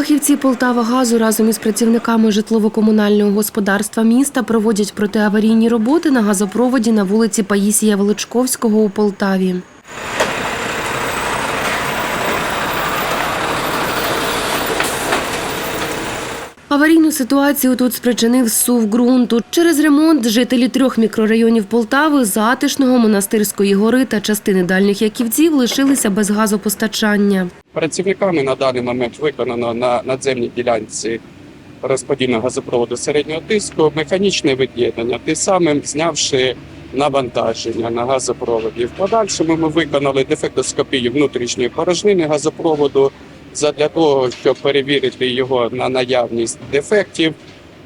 Фахівці Полтава газу разом із працівниками житлово-комунального господарства міста проводять протиаварійні роботи на газопроводі на вулиці Паїсія Величковського у Полтаві. Аварійну ситуацію тут спричинив сув ґрунту. Через ремонт жителі трьох мікрорайонів Полтави, Затишного, Монастирської гори та частини дальніх яківців лишилися без газопостачання. Працівниками на даний момент виконано на надземній ділянці розподільного газопроводу середнього тиску механічне від'єднання, тим самим знявши навантаження на газопроводі. В подальшому ми виконали дефектоскопію внутрішньої порожнини газопроводу задля того, щоб перевірити його на наявність дефектів.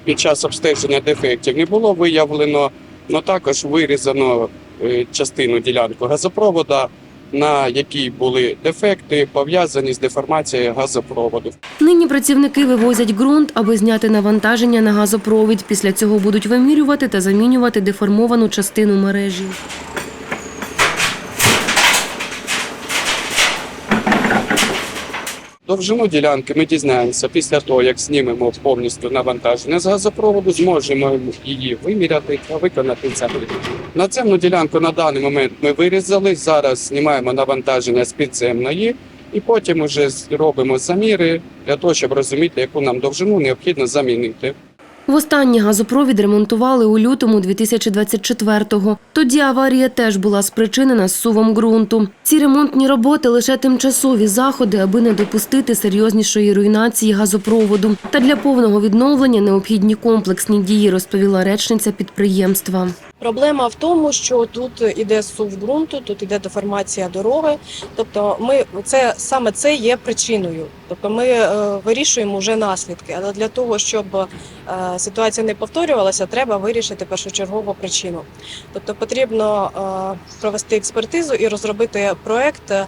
Під час обстеження дефектів не було виявлено, але також вирізано е, частину ділянку газопровода, на якій були дефекти, пов'язані з деформацією газопроводу. Нині працівники вивозять ґрунт, аби зняти навантаження на газопровід. Після цього будуть вимірювати та замінювати деформовану частину мережі. Довжину ділянки ми дізнаємося після того, як знімемо повністю навантаження з газопроводу, зможемо її виміряти та виконати замір. Надземну ділянку на даний момент ми вирізали. Зараз знімаємо навантаження з підземної і потім уже робимо заміри для того, щоб розуміти, яку нам довжину необхідно замінити. Востаннє газопровід ремонтували у лютому 2024-го. Тоді аварія теж була спричинена зсувом ґрунту. Ці ремонтні роботи лише тимчасові заходи, аби не допустити серйознішої руйнації газопроводу. Та для повного відновлення необхідні комплексні дії, розповіла речниця підприємства. Проблема в тому, що тут іде сув ґрунту, тут іде деформація дороги. Тобто, ми це саме це є причиною. Тобто, ми е, вирішуємо вже наслідки. Але для того, щоб е, ситуація не повторювалася, треба вирішити першочергову причину. Тобто, потрібно е, провести експертизу і розробити проект е,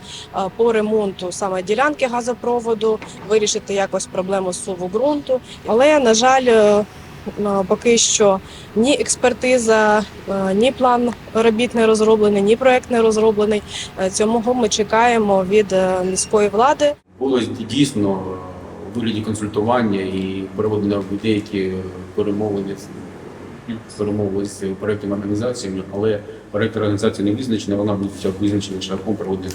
по ремонту саме ділянки газопроводу, вирішити якось проблему суву ґрунту. Але на жаль. Поки що ні експертиза, е, ні план робіт не розроблений, ні проект не розроблений. Е, Цього ми чекаємо від е, міської влади. було дійсно у вигляді консультування і проведено деякі перемовини з перемови з проєктними організаціями, але проєкт організації не визначена, вона буде визначена шляхом проведення.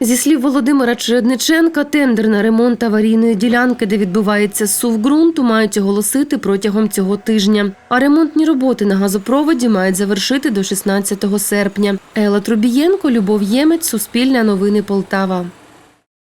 Зі слів Володимира Чередниченка, тендер на ремонт аварійної ділянки, де відбувається сув ґрунту, мають оголосити протягом цього тижня. А ремонтні роботи на газопроводі мають завершити до 16 серпня. Ела Трубієнко, Любов Ємець, Суспільне новини Полтава.